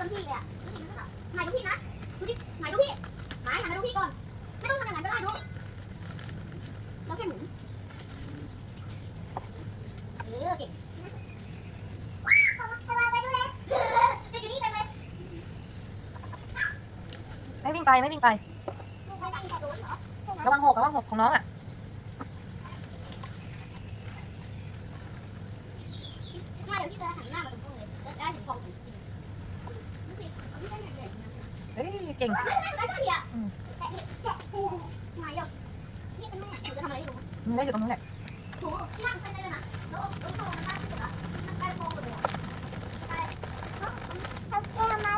จนพี่เลยอะหมายดูพี่นะดูดิหมายดูพี่หมายหันมาดูพี่ก่อน ไม่ต้องทำอย่างนั้นก็ได้ดูเราแค่หมุนเออเก่งสบายไปดูเลยจะอยู่นี่เต็มเลยไม่วิ่งไปไม่วิ่งไปกโดนเหรอระวังหกระวังหกของน้องอะไม่เดี๋ยวพี่เจะหันหน้ามาตรงๆเลยได้ถึงกองจริงดูสิพี่ได้ใหญ่ๆนะ เฮ้ยเก่งไม่ไม่ไม่ไม่อะแต่แกะปูหมายเดียวนี่เป็นแม่หนูจะทำอะไรให้ดูมึงได้อยู่ตรงนู้นแหละโหนั่งไปเลยนะแล้วแล้วโตมันได้ที่สุดอะนั่งใกล้โตหมดเลยอะใช่ทำทำไม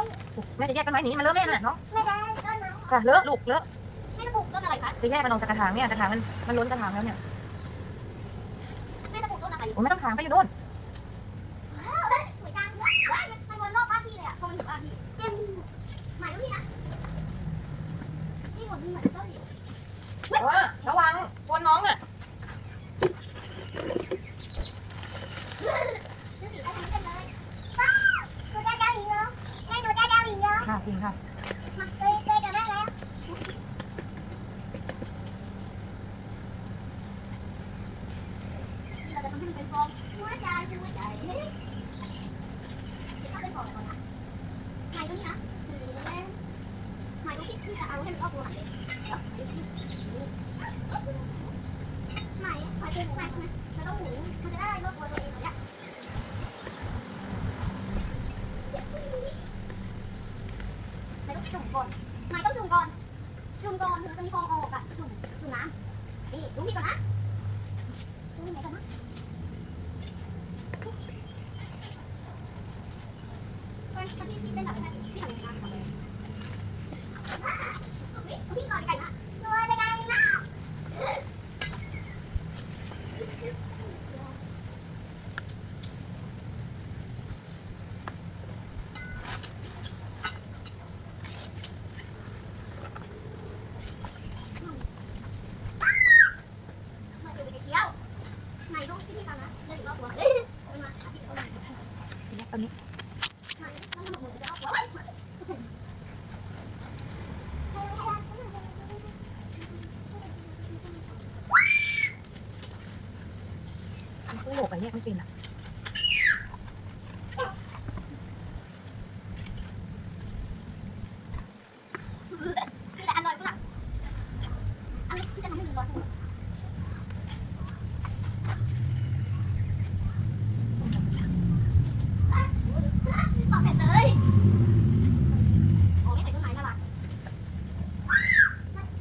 แม่จะแยกต้นไม้หนีมันเลอะแม่น่ะน้องไม่ได้ต้นไม้ค่ะเลอะลูกเลอะไม่จะปลูกต้นอะไรคะจะแยกมันออกจากกระถางเนี่ยกระถางมันมันล้นกระถางแล้วเนี่ยแม่จะปลูกต้นอะไรโอ้ไม่ต้องถางไปอยู่โน่น เลยอะพอมันถึงบ้านพี่เต็มหมายดูพี่นะนี่หมดเหมือนต้นอีกแต่ว่าระวังชนน้องอะดูสิได้ทั้งเต็มเลยว้าวหนูได้ดาวอีกแล้วแม่หนูได้ดาวอีกแล้วค่ะจริงค่ะ มาเคยเคยกับแม่แล้วเราจะทำให้มันเป็นฟองหัวใจหัวใจเฮ้ยถ้าเป็นฟองก่อนนะหมายดูนี่นะหมายดูที่ที่จะเอาให้มันออกตัวหลังเลยหมายหมายเป็นหมายใช่ไหมมันต้องหมุนมันจะได้รอบตัวตัวเองเนี่ยหมายต้องจุ่ม ก่อนมายต้องจุ่มก่อน จุ่มก่อนถึงจะมีฟองออกอะจุ่มจุ่มน้ำนี่ดูพี่ก่อนนะดูพี่ไหนก่อนนะ เฮ้ยพี่พี่เต้นแบบไม่ได้พี่ทำยังไงนะพี่พี่ก่อนไก่นะตัวไก่นะมาดูไปเที่ยวไหนดูที่พี่ทำนะเล่นรอบตัวเอ้ยมาพี่เอามา แยกตอนนี้ มันโหกไปแยกไม่เป็นอะ แต่อร่อยมากอันนี้พี่จะทำให้มันร้อนจังบอกเผ็ดเลยโอ้ไม่ใส่ต้นไม้น่ารัก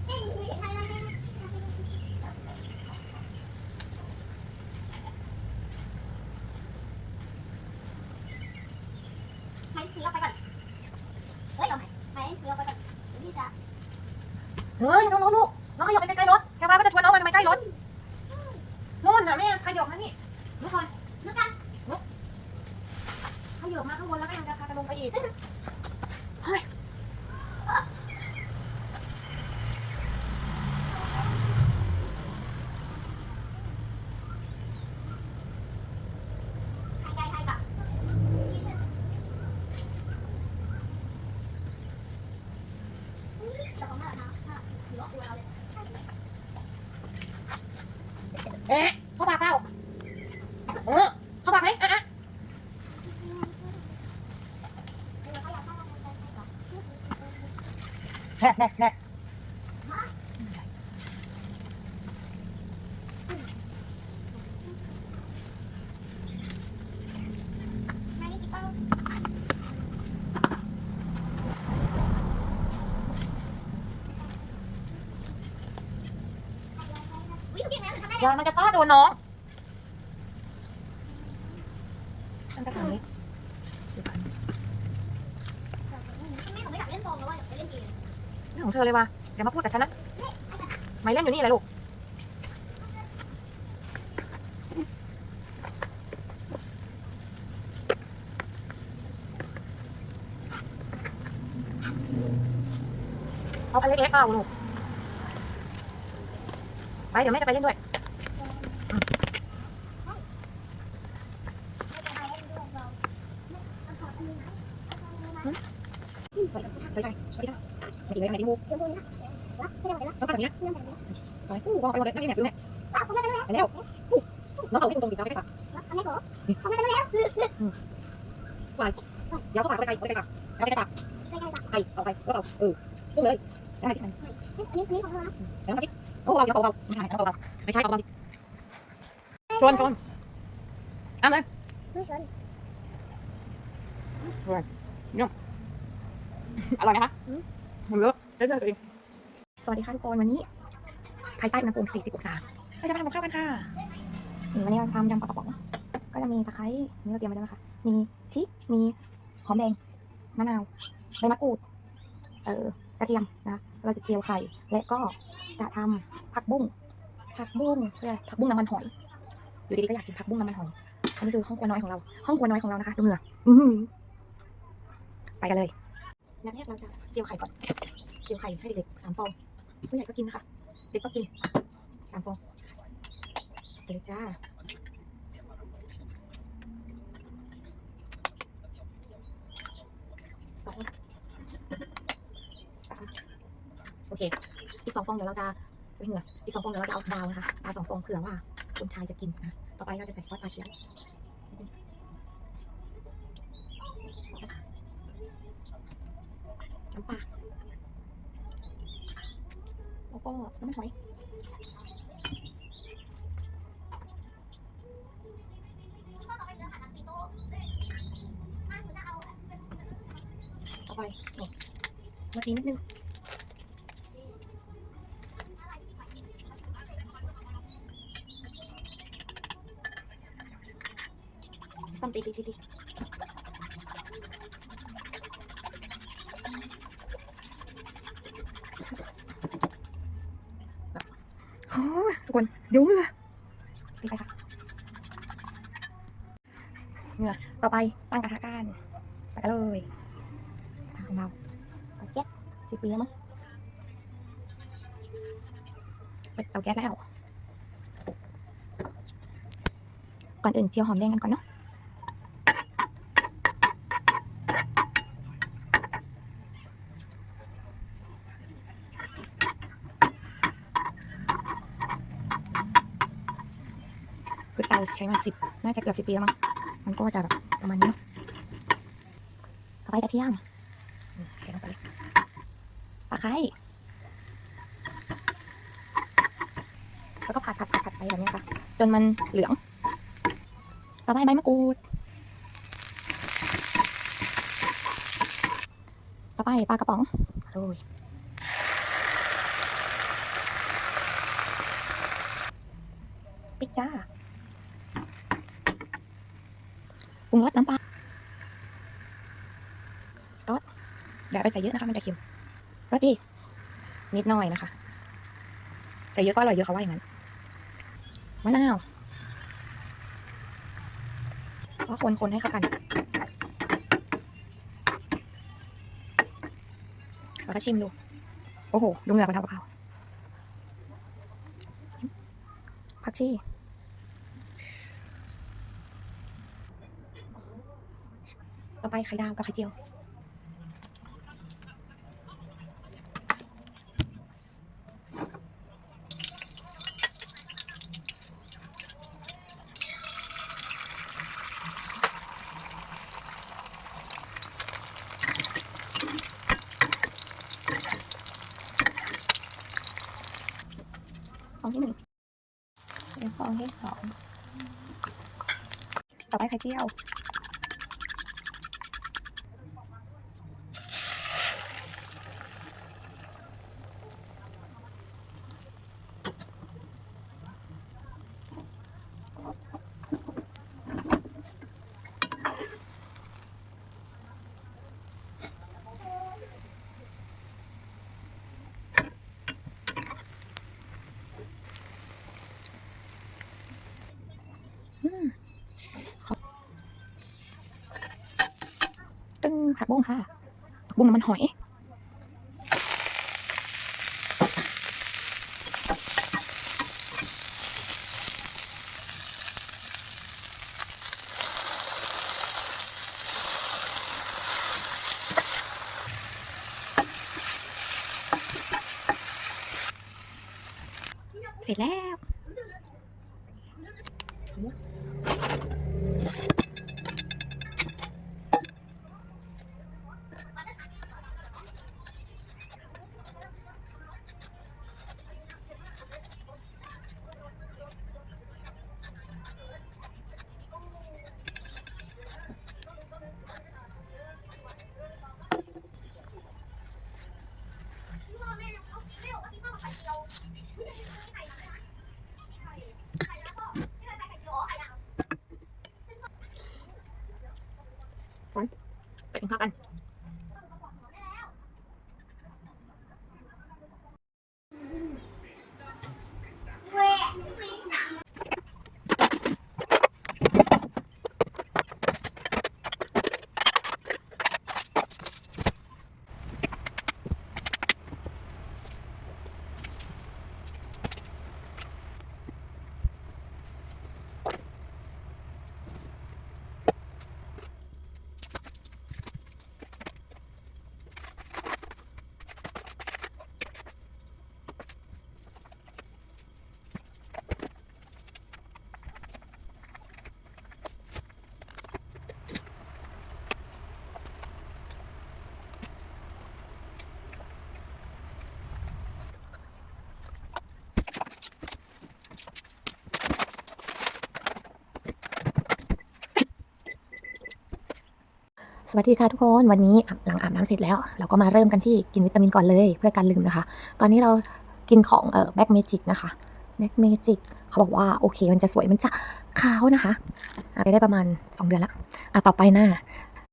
จริงมีใครอะไรให้ซื้อไปก่อนเฮ้ยเอาไหมให้ซื้อไปก่อนพี่จะ เฮ้ยน้องน้องลูกน้องขยับไปใกล้ๆรถแกว่าก็จะชวนน้องมาทำไมใกล้รถ นู่นน่ะแม่ขยับมานี่ลูกก่อนนึกกันขยับมาข้างบนแล้วแม่จะพากันลงไปอีกหายใจหายแบบแต่ของเรานะถ้าถือว่าตัวเราเลยเอ๊ะ เข้าปากเปล่าเออเข้าปากไหมอะอะแน่แน่แน่ ไม่ได้กินเป้าวิ่ง เก่งแล้วทำได้ยามันจะฟาดโดนน้อง มันจะทำนี้แม่ผมไม่อยากเล่นฟองแล้วว่าอยากไปเล่นเกมเรื่องของเธอเลยว่ะเดี๋ยวมาพูดกับฉันนะไม่เล่นอยู่นี่แหละลูกเอาอันเล็กๆเอาลูกไปเดี๋ยวแม่จะไปเล่นด้วย ไม่เป็นไรเล่นด้วยเราเอาขออันนึงไหมเอาขออันนึงไหม ไปไปไปไปไปไหนดีมู ชมพูนี่นะวะไม่ได้หมดเลยนะ ต้องการแบบนี้ เรื่องแบบนี้ ไปอู้วางไปหมดเลยนั่นนี่เนี่ยดูเนี่ยอะผมไม่ได้แล้วไปแล้วอู้น้องเอาให้ตรงๆสิครับไปปากอันนี้ขอผมไม่ได้แล้วเดี๋ยวเข้าปากไปไกลไปไกลปากไปไกลปากใกล้ๆปะไปเอาไปก็เอาเออจุ่มเลยได้ที่มันอันนี้อันนี้ของเรานะแล้วมาที่โอ้เบาเบาเบาไม่ใช่เบาเบาไม่ใช่เบาเบาชนชนอะมาไม่ชนอร่อยไหมคะมันเยอะเยอะๆตัวเองสวัสดีค่ะทุกคนวันนี้ ภายใต้อุณหภูมิ 40 องศาเราจะมาทำกับข้าวกันค่ะนี่วันนี้เราทำยำปลากระป๋อง ก็จะมีตะไคร้นี่เราเตรียมไว้แล้วนะคะ มีพริก มีหอมแดง มะนาวใบมะกรูด เอ่อกระเทียมนะ เราจะเจียวไข่ และก็จะทำผักบุ้ง ผักบุ้งเพื่อผักบุ้งน้ำมันหอย อยู่ดีๆก็อยากกินผักบุ้งน้ำมันหอย อันนี้คือห้องครัวน้อยของเรา ห้องครัวน้อยของเรานะคะ ดูเหงื่ออื้อหือไปกันเลยแล้วแรกเราจะเจียวไข่ก่อน เจียวไข่ให้เด็กๆสามฟองผู้ใหญ่ก็กินนะคะ เด็กก็กินสามฟองไปเลยจ้าสองสามโอเค อีกสองฟองเดี๋ยวเราจะเฮ้ยเหงื่ออีกสองฟองเดี๋ยวเราจะเอาดาวนะคะดาวสองฟองเผื่อว่าคุณชายจะกินนะต่อไปเราจะใส่ซอสปลาเขียวน้ำปลา แล้วก็น้ำมันหอยต่อไปเรือหาทางซีโต้น่าจะเอาต่อไปโอ้มาทีนิดนึงซ้ำตีตีตี เดี๋ยวเหงื่อตีไปค่ะเหงื่อต่อไปตั้งกระทะกันไปกันเลยทางของเราเอาแก๊สสิบปีแล้วมั้งเปิดเตาแก๊สแล้วก่อนอื่นเจียวหอมแดงกันก่อนเนาะ คือเตา ใช้มาสิบน่าจะเกือบสิบปีแล้วมั้งมันก็จะแบบประมาณนี้เนาะต่อไปกระเทียมอืมใส่ลงไปเลยตะไคร้แล้วก็ผัดผัดผัดผัดไปแบบนี้ค่ะจนมันเหลือง ต่อไปใบมะกรูด ต่อไปปลากระป๋องโรยปิกจ้า ปรุงรสน้ำปลาก็เดี๋ยวไปใส่เยอะนะคะ มันจะเค็มรสดี นิดหน่อยนะคะ ใส่เยอะก็อร่อยเยอะเขาว่าอย่างนั้นมะนาวก็คนๆให้เข้ากันแล้วก็ชิมดู โอ้โห ดูเหงื่อกันทำกับข้าผักชี ต่อไปไข่ดาวกับไข่เจียว ฟองที่หนึ่งเป็นฟองที่สอง ต่อไปไข่เจียว ผักบุ้งค่ะบุ้งมันหอยเสร็จแล้ว ไปกินข้าวกัน เว้ย สวัสดีค่ะทุกคนวันนี้หลังอาบน้ำเสร็จแล้ว เราก็มาเริ่มกันที่กินวิตามินก่อนเลยเพื่อการลืมนะคะ ตอนนี้เรากินของเอ่อแบ็กเมจิกนะคะแบ็กเมจิกเขาบอกว่าโอเค มันจะสวยมันจะขาวนะคะไปได้ประมาณ 2 เดือนละอะต่อไปหน้า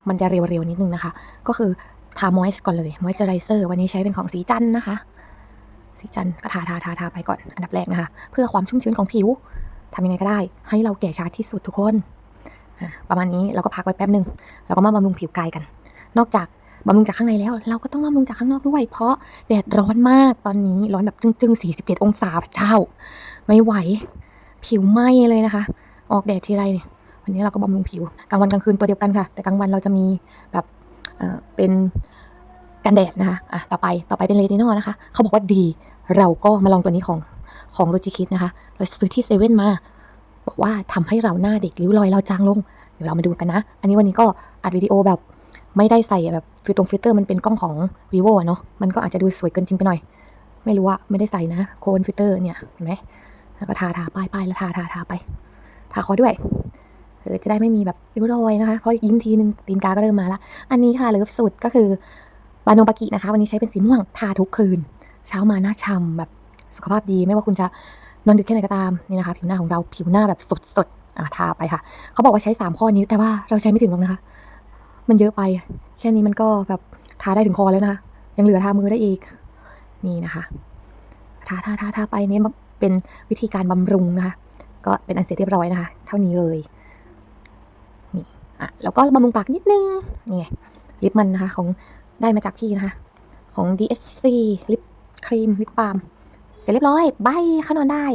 มันจะเร็วๆนิดนึงนะคะ ก็คือทามอยส์ก่อนเลยมอยเจอไรเซอร์วันนี้ใช้เป็นของสีจันนะคะ สีจันก็ทาทาทาทาไปก่อนอันดับแรกนะคะ เพื่อความชุ่มชื้นของผิวทำยังไงก็ได้ ให้เราแก่ช้าที่สุดทุกคน ประมาณนี้เราก็พักไว้แป๊บหนึ่งแล้วก็มาบำรุงผิวกายกัน นอกจากบำรุงจากข้างในแล้ว เราก็ต้องบำรุงจากข้างนอกด้วย เพราะแดดร้อนมากตอนนี้ร้อนแบบจึ้งๆ47 องศาพระเจ้า ไม่ไหว ผิวไหม้เลยนะคะ ออกแดดทีไรเนี่ยวันนี้เราก็บำรุงผิวกลางวันกลางคืนตัวเดียวกันค่ะ แต่กลางวันเราจะมีแบบเป็นกันแดดนะคะอะต่อไปต่อไปเป็นเลตินอลนะคะ เขาบอกว่าดี เราก็มาลองตัวนี้ของของโรจิคิดนะคะ เราซื้อที่เซเว่นมา บอกว่าทำให้เราหน้าเด็กริ้วรอยเราจางลง เดี๋ยวเรามาดูกันนะ อันนี้วันนี้ก็อัดวิดีโอแบบไม่ได้ใส่แบบฟิลตรงฟิลเตอร์มันเป็นกล้องของ vivo อะเนาะ มันก็อาจจะดูสวยเกินจริงไปหน่อย ไม่รู้อะไม่ได้ใส่นะโคนฟิลเตอร์เนี่ยเห็นไหมแล้วก็ทาทาป้ายป้ายแล้วทาทาทาไป ทาคอด้วยเออจะได้ไม่มีแบบริ้วรอยนะคะ เพราะยิ้มทีนึงตีนกาก็เริ่มมาละ อันนี้ค่ะเลิฟสุดก็คือบาโนบากินะคะ วันนี้ใช้เป็นสีม่วงทาทุกคืน เช้ามาหน้าฉ่ำแบบสุขภาพดีไม่ว่าคุณจะ นอนดึกแค่ไหนก็ตามนี่นะคะ ผิวหน้าของเราผิวหน้าแบบสดสดๆอะทาไปค่ะ เขาบอกว่าใช้สามข้อนี้ แต่ว่าเราใช้ไม่ถึงหรอกนะคะ มันเยอะไป แค่นี้มันก็แบบทาได้ถึงคอแล้วนะคะ ยังเหลือทามือได้อีก นี่นะคะทาทาทาทาไปเนี่ยเป็นวิธีการบำรุงนะคะ ก็เป็นอันเสร็จเรียบร้อยนะคะ เท่านี้เลยนี่อะแล้วก็บำรุงปากนิดนึงนี่ไงลิปมันนะคะของได้มาจากพี่นะคะ ของ DSC ลิปครีมลิปบาล์ม เสร็จเรียบร้อยบายเข้านอนได้